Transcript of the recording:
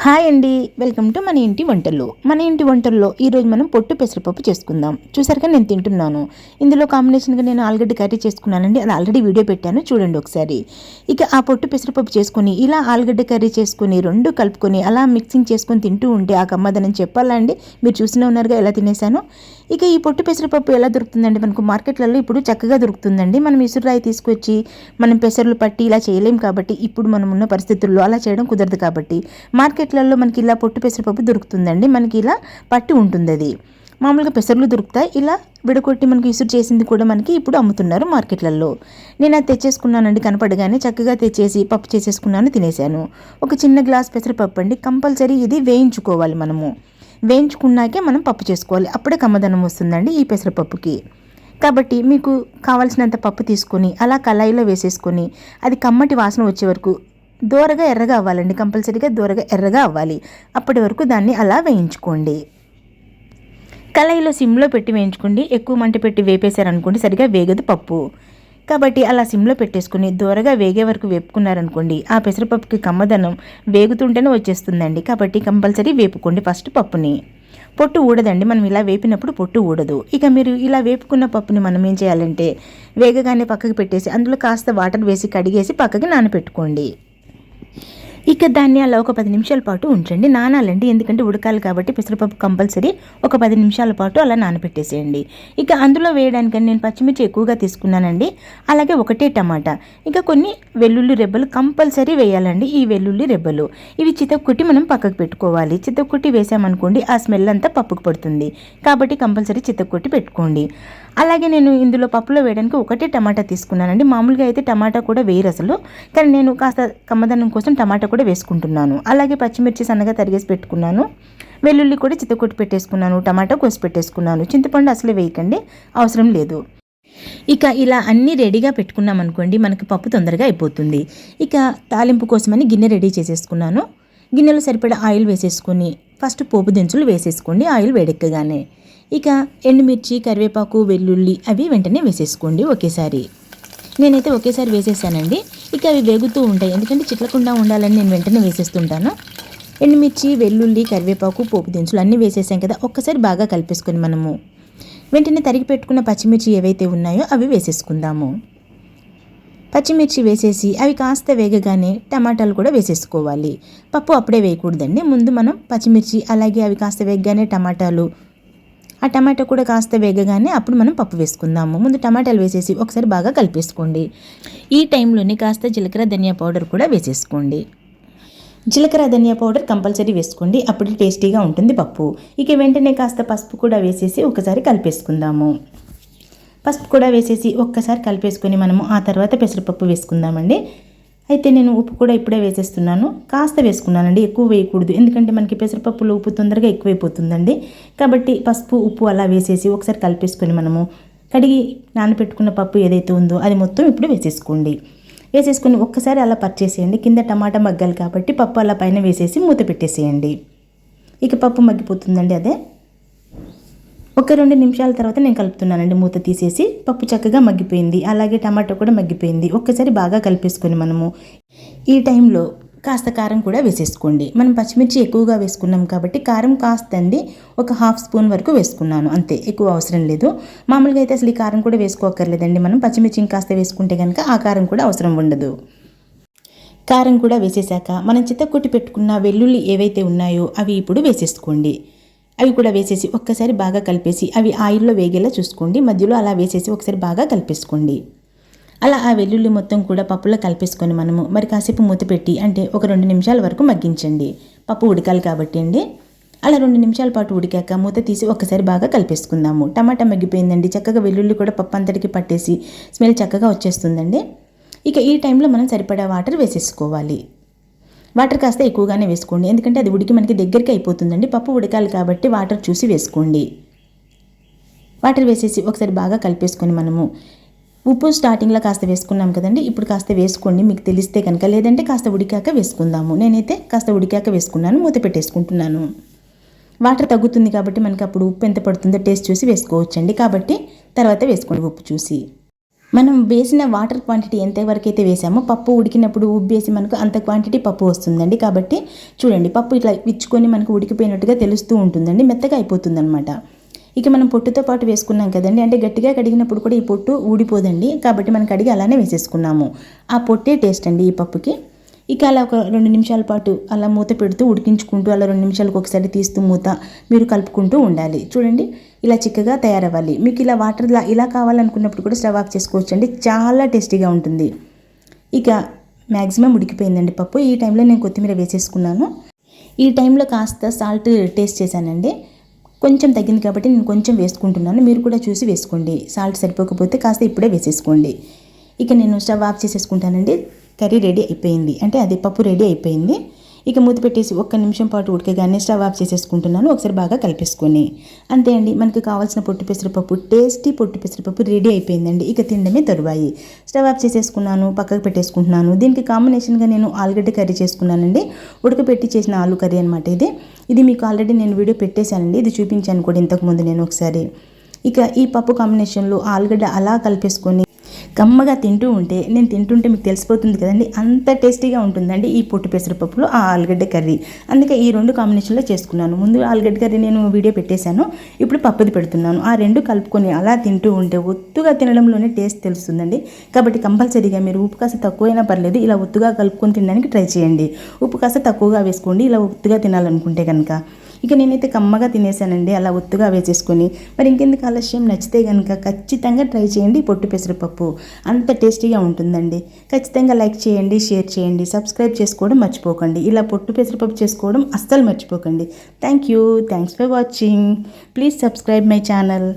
Hi అండి. Welcome to మన ఇంటి వంటల్లో మన ఇంటి వంటల్లో ఈరోజు మనం పొట్టు పెసరపప్పు చేసుకుందాం. చూసారుగా నేను తింటున్నాను. ఇందులో కాంబినేషన్గా నేను ఆలుగడ్డ కర్రీ చేసుకున్నానండి. అది ఆల్రెడీ వీడియో పెట్టాను. చూడండి ఒకసారి. ఇక ఆ పొట్టు పెసరపప్పు చేసుకొని ఇలా ఆలుగడ్డ కర్రీ చేసుకొని రెండు కలుపుకొని అలా మిక్సింగ్ చేసుకొని తింటూ ఉంటే ఆ కమ్మదనం చెప్పాలా అండి? మీరు చూసినే ఉన్నారుగా ఎలా తినేసాను ఇక ఈ పొట్టు పెసరపప్పు ఎలా దొరుకుతుందండి? మనకు మార్కెట్లలో ఇప్పుడు చక్కగా దొరుకుతుందండి. మనం ఇసురాయి తీసుకొచ్చి మనం పెసర్లు పట్టి ఇలా చేయలేం కాబట్టి ఇప్పుడు మనం ఉన్న పరిస్థితుల్లో అలా చేయడం కుదరదు కాబట్టి మార్కెట్లలో మనకి ఇలా పొట్టు పెసరపప్పు దొరుకుతుందండి. మనకి ఇలా పట్టి ఉంటుంది అది మామూలుగా పెసర్లు దొరుకుతాయి. ఇలా విడగొట్టి మనకి ఇసురు చేసింది కూడా మనకి ఇప్పుడు అమ్ముతున్నారు మార్కెట్లలో. నేను అది తెచ్చేసుకున్నానండి కనపడగానే చక్కగా తెచ్చేసి పప్పు చేసేసుకున్నాను తినేసాను ఒక చిన్న గ్లాస్ పెసరపప్పు అండి. కంపల్సరీ ఇది వేయించుకోవాలి మనము. వేయించుకున్నాకే మనం పప్పు చేసుకోవాలి. అప్పుడే కమ్మదనం వస్తుందండి ఈ పెసరపప్పుకి కాబట్టి మీకు కావాల్సినంత పప్పు తీసుకొని అలా కళాయిలో వేసేసుకొని అది కమ్మటి వాసన వచ్చే వరకు దూరగా ఎర్రగా అవ్వాలండి. కంపల్సరీగా దూరగా ఎర్రగా అవ్వాలి. అప్పటి వరకు దాన్ని అలా వేయించుకోండి. కళాయిలో సిమ్లో పెట్టి వేయించుకోండి. ఎక్కువ మంట పెట్టి వేపేశారనుకోండి సరిగా వేగదు పప్పు. కాబట్టి అలా సిమ్లో పెట్టేసుకుని దూరగా వేగే వరకు వేపుకున్నారనుకోండి ఆ పెసరపప్పుకి కమ్మదనం వేగుతుంటేనే వచ్చేస్తుందండి. కాబట్టి కంపల్సరీ వేపుకోండి ఫస్ట్ పప్పుని. పొట్టు ఊడదండి మనం ఇలా వేపినప్పుడు పొట్టు ఊడదు. ఇక మీరు ఇలా వేపుకున్న పప్పుని మనం ఏం చేయాలంటే వేగగానే పక్కకి పెట్టేసి అందులో కాస్త వాటర్ వేసి కడిగేసి పక్కకి నానపెట్టుకోండి. ఇక దాన్ని అలా ఒక పది నిమిషాల పాటు ఉంచండి. నానాలండి ఎందుకంటే ఉడకాలి కాబట్టి పెసరపప్పు కంపల్సరీ ఒక పది నిమిషాల పాటు అలా నానబెట్టేసేయండి ఇక అందులో వేయడానికని నేను పచ్చిమిర్చి ఎక్కువగా తీసుకున్నానండి. అలాగే ఒకటే టమాటా. ఇక కొన్ని వెల్లుల్లి రెబ్బలు కంపల్సరీ వేయాలండి ఈ వెల్లుల్లి రెబ్బలు. ఇవి చితక్కుట్టి మనం పక్కకు పెట్టుకోవాలి. చితక్కుట్టి వేసామనుకోండి ఆ స్మెల్ అంతా పప్పుకు పడుతుంది. కాబట్టి కంపల్సరీ చితక్కుట్టి పెట్టుకోండి. అలాగే నేను ఇందులో పప్పులో వేయడానికి ఒకటే టమాటా తీసుకున్నానండి. మామూలుగా అయితే టమాటా కూడా వేయరు అసలు కానీ నేను కాస్త కమ్మదనం కోసం టమాటా కూడా వేసుకుంటున్నాను. అలాగే పచ్చిమిర్చి సన్నగా తరిగేసి పెట్టుకున్నాను. వెల్లుల్లి కూడా చిత్తకొట్టి పెట్టేసుకున్నాను. టమాటా కోసి పెట్టేసుకున్నాను. చింతపండు అసలు వేయకండి. అవసరం లేదు. ఇక ఇలా అన్నీ రెడీగా పెట్టుకున్నాం అనుకోండి మనకి పప్పు తొందరగా అయిపోతుంది. ఇక తాలింపు కోసమని గిన్నె రెడీ చేసేసుకున్నాను. గిన్నెలో సరిపడా ఆయిల్ వేసేసుకొని ఫస్ట్ పోపు దినుసులు వేసేసుకోండి ఆయిల్ వేడెక్కగానే. ఇక ఎండుమిర్చి కరివేపాకు వెల్లుల్లి అవి వెంటనే వేసేసుకోండి ఒకేసారి. నేనైతే ఒకేసారి వేసేసానండి. ఇక అవి వేగుతూ ఉంటాయి. ఎందుకంటే చిట్లకుండా ఉండాలని నేను వెంటనే వేసేస్తుంటాను. ఎండుమిర్చి వెల్లుల్లి కరివేపాకు పోపు దినుసులు అన్నీ వేసేసాం కదా ఒక్కసారి బాగా కలిపేసుకొని మనము. వెంటనే తరిగి పెట్టుకున్న పచ్చిమిర్చి ఏవైతే ఉన్నాయో అవి వేసేసుకుందాము. పచ్చిమిర్చి వేసేసి అవి కాస్త వేగగానే టమాటాలు కూడా వేసేసుకోవాలి. పప్పు అప్పుడే వేయకూడదండి. ముందు మనం పచ్చిమిర్చి అలాగే అవి కాస్త వేగగానే టమాటాలు ఆ టమాటా కూడా కాస్త వేగగానే అప్పుడు మనం పప్పు వేసుకుందాము. ముందు టమాటాలు వేసేసి ఒకసారి బాగా కలిపేసుకోండి. ఈ టైంలోనే కాస్త జీలకర్ర ధనియా పౌడర్ కూడా వేసేసుకోండి. జీలకర్ర ధనియా పౌడర్ కంపల్సరీ వేసుకోండి. అప్పుడు టేస్టీగా ఉంటుంది పప్పు. ఇక వెంటనే కాస్త పసుపు కూడా వేసేసి ఒకసారి కలిపేసుకుందాము. పసుపు కూడా వేసేసి ఒక్కసారి కలిపేసుకొని మనము ఆ తర్వాత పెసరపప్పు వేసుకుందామండి. అయితే నేను ఉప్పు కూడా ఇప్పుడే వేసేస్తున్నాను. కాస్త వేసుకున్నానండి ఎక్కువ వేయకూడదు. ఎందుకంటే మనకి పెసరపప్పులో ఉప్పు తొందరగా ఎక్కువైపోతుందండి. కాబట్టి పసుపు ఉప్పు అలా వేసేసి ఒకసారి కలిపేసుకొని మనము కడిగి నానబెట్టుకున్న పప్పు ఏదైతే ఉందో అది మొత్తం ఇప్పుడు వేసేసుకోండి. వేసేసుకొని ఒక్కసారి అలా పర్చేసేయండి కింద టమాటా మగ్గాలి కాబట్టి పప్పు అలా పైన వేసేసి మూత పెట్టేసేయండి. ఇక పప్పు మగ్గిపోతుందండి అదే. ఒక రెండు నిమిషాల తర్వాత నేను కలుపుతున్నానండి మూత తీసేసి. పప్పు చక్కగా మగ్గిపోయింది. అలాగే టమాటో కూడా మగ్గిపోయింది. ఒక్కసారి బాగా కలిపేసుకొని మనము ఈ టైంలో కాస్త కారం కూడా వేసేసుకోండి. మనం పచ్చిమిర్చి ఎక్కువగా వేసుకున్నాం కాబట్టి కారం కాస్త అండి ఒక హాఫ్ స్పూన్ వరకు వేసుకున్నాను. అంతే ఎక్కువ అవసరం లేదు. మామూలుగా అయితే అసలు ఈ కారం కూడా వేసుకోకర్లేదండి మనం పచ్చిమిర్చి ఇంకాస్త వేసుకుంటే కనుక ఆ కారం కూడా అవసరం ఉండదు. కారం కూడా వేసేసాక మనం చిత్తకొట్టి పెట్టుకున్న వెల్లుల్లి ఏవైతే ఉన్నాయో అవి ఇప్పుడు వేసేసుకోండి. అవి కూడా వేసేసి ఒక్కసారి బాగా కలిపేసి అవి ఆయిల్లో వేగేలా చూసుకోండి. మధ్యలో అలా వేసేసి ఒకసారి బాగా కలిపేసుకోండి. అలా ఆ వెల్లుల్లి మొత్తం కూడా పప్పులో కలిపేసుకొని మనము మరి కాసేపు మూత పెట్టి అంటే ఒక రెండు నిమిషాల వరకు మగ్గించండి. పప్పు ఉడకాలి కాబట్టి అండి. అలా రెండు నిమిషాల పాటు ఉడికాక మూత తీసి ఒక్కసారి బాగా కలిపేసుకుందాము. టమాటా మగ్గిపోయిందండి. చక్కగా వెల్లుల్లి కూడా పప్పు అంతటికి పట్టేసి స్మెల్ చక్కగా వచ్చేస్తుందండి. ఇక ఈ టైంలో మనం సరిపడా వాటర్ వేసేసుకోవాలి. వాటర్ కాస్త ఎక్కువగానే వేసుకోండి. ఎందుకంటే అది ఉడికి మనకి దగ్గరికి అయిపోతుందండి. పప్పు ఉడకాలి కాబట్టి వాటర్ చూసి వేసుకోండి. వాటర్ వేసేసి ఒకసారి బాగా కలిపేసుకొని మనము ఉప్పు స్టార్టింగ్లో కాస్త వేసుకున్నాం కదండి. ఇప్పుడు కాస్త వేసుకోండి. మీకు తెలిస్తే కనుక. లేదంటే కాస్త ఉడికాక వేసుకుందాము. నేనైతే కాస్త ఉడికాక వేసుకున్నాను. మూత పెట్టేసుకుంటున్నాను. వాటర్ తగ్గుతుంది కాబట్టి మనకి అప్పుడు ఉప్పు ఎంత పడుతుందో టేస్ట్ చూసి వేసుకోవచ్చండి. కాబట్టి తర్వాత వేసుకోండి ఉప్పు చూసి. మనం వేసిన వాటర్ క్వాంటిటీ ఎంతవరకు అయితే వేసామో పప్పు ఉడికినప్పుడు ఉబ్బేసి మనకు అంత క్వాంటిటీ పప్పు వస్తుందండి. కాబట్టి చూడండి పప్పు ఇట్లా విచ్చుకొని మనకు ఉడికిపోయినట్టుగా తెలుస్తూ ఉంటుందండి. మెత్తగా అయిపోతుందన్నమాట. ఇక మనం పొట్టుతో పాటు వేసుకున్నాం కదండి. అంటే గట్టిగా కడిగినప్పుడు కూడా ఈ పొట్టు ఊడిపోదండి. కాబట్టి మనం కడిగి అలానే వేసేసుకున్నాము. ఆ పొట్టే టేస్ట్ అండి ఈ పప్పుకి. ఇక అలా ఒక రెండు నిమిషాల పాటు అలా మూత పెడుతూ ఉడికించుకుంటూ అలా రెండు నిమిషాలకు ఒకసారి తీస్తూ మూత మీరు కలుపుకుంటూ ఉండాలి. చూడండి ఇలా చిక్కగా తయారవ్వాలి. మీకు ఇలా వాటర్ ఇలా కావాలనుకున్నప్పుడు కూడా స్టవ్ ఆఫ్ చేసుకోవచ్చు అండి చాలా టేస్టీగా ఉంటుంది. ఇక మ్యాక్సిమం ఉడికిపోయిందండి పప్పు. ఈ టైంలో నేను కొత్తిమీర వేసేసుకున్నాను. ఈ టైంలో కాస్త సాల్ట్ టేస్ట్ చేశానండి. కొంచెం తగ్గింది కాబట్టి నేను కొంచెం వేసుకుంటున్నాను. మీరు కూడా చూసి వేసుకోండి. సాల్ట్ సరిపోకపోతే కాస్త ఇప్పుడే వేసేసుకోండి. ఇక నేను స్టవ్ ఆఫ్ చేసేసుకుంటానండి. కర్రీ రెడీ అయిపోయింది. అంటే అది పప్పు రెడీ అయిపోయింది. ఇక మూత పెట్టేసి ఒక్క నిమిషం పాటు ఉడకగానే స్టవ్ ఆఫ్ చేసేసుకుంటున్నాను. ఒకసారి బాగా కలిపేసుకొని. అంతే అండి మనకు కావాల్సిన పొట్టు పెసరపప్పు టేస్టీ పొట్టు పెసరపప్పు రెడీ అయిపోయిందండి. ఇక తినడమే తరువాయి. స్టవ్ ఆఫ్ చేసేసుకున్నాను పక్కకు పెట్టేసుకుంటున్నాను. దీనికి కాంబినేషన్గా నేను ఆలుగడ్డ కర్రీ చేసుకున్నానండి. ఉడకపెట్టి చేసిన ఆలు కర్రీ అనమాట ఇది. ఇది మీకు ఆల్రెడీ నేను వీడియో పెట్టేశానండి. ఇది చూపించాను కూడా ఇంతకుముందు నేను ఒకసారి. ఇక ఈ పప్పు కాంబినేషన్లో ఆలుగడ్డ అలా కలిపేసుకొని కమ్మగా తింటూ ఉంటే నేను తింటుంటే మీకు తెలిసిపోతుంది కదండి అంత టేస్టీగా ఉంటుందండి ఈ పొట్టు పెసరపప్పులో ఆ ఆలుగడ్డ కర్రీ. అందుకే ఈ రెండు కాంబినేషన్లో చేసుకున్నాను. ముందు ఆలుగడ్డ కర్రీ నేను వీడియో పెట్టేశాను ఇప్పుడు పప్పుది పెడుతున్నాను. ఆ రెండు కలుపుకొని అలా తింటూ ఉంటే ఒత్తుగా తినడంలోనే టేస్ట్ తెలుస్తుందండి. కాబట్టి కంపల్సరీగా మీరు ఉప్పు కాస్త తక్కువైనా పర్లేదు ఇలా ఒత్తుగా కలుపుకొని తినడానికి ట్రై చేయండి. ఉప్పు కాస్త తక్కువగా వేసుకోండి ఇలా ఒత్తుగా తినాలనుకుంటే కనుక ఇక నేనైతే కమ్మగా తినేసానండి. అలా ఒత్తుగా వేసేసుకొని. మరి ఇంకెందుకు ఆలస్యం? నచ్చితే కనుక ఖచ్చితంగా ట్రై చేయండి పొట్టు పెసరపప్పు అంత టేస్టీగా ఉంటుందండి. ఖచ్చితంగా లైక్ చేయండి షేర్ చేయండి సబ్స్క్రైబ్ చేసుకోవడం మర్చిపోకండి. ఇలా పొట్టు పెసరపప్పు చేసుకోవడం అస్సలు మర్చిపోకండి. Thank you. Thanks for watching. Please subscribe my channel.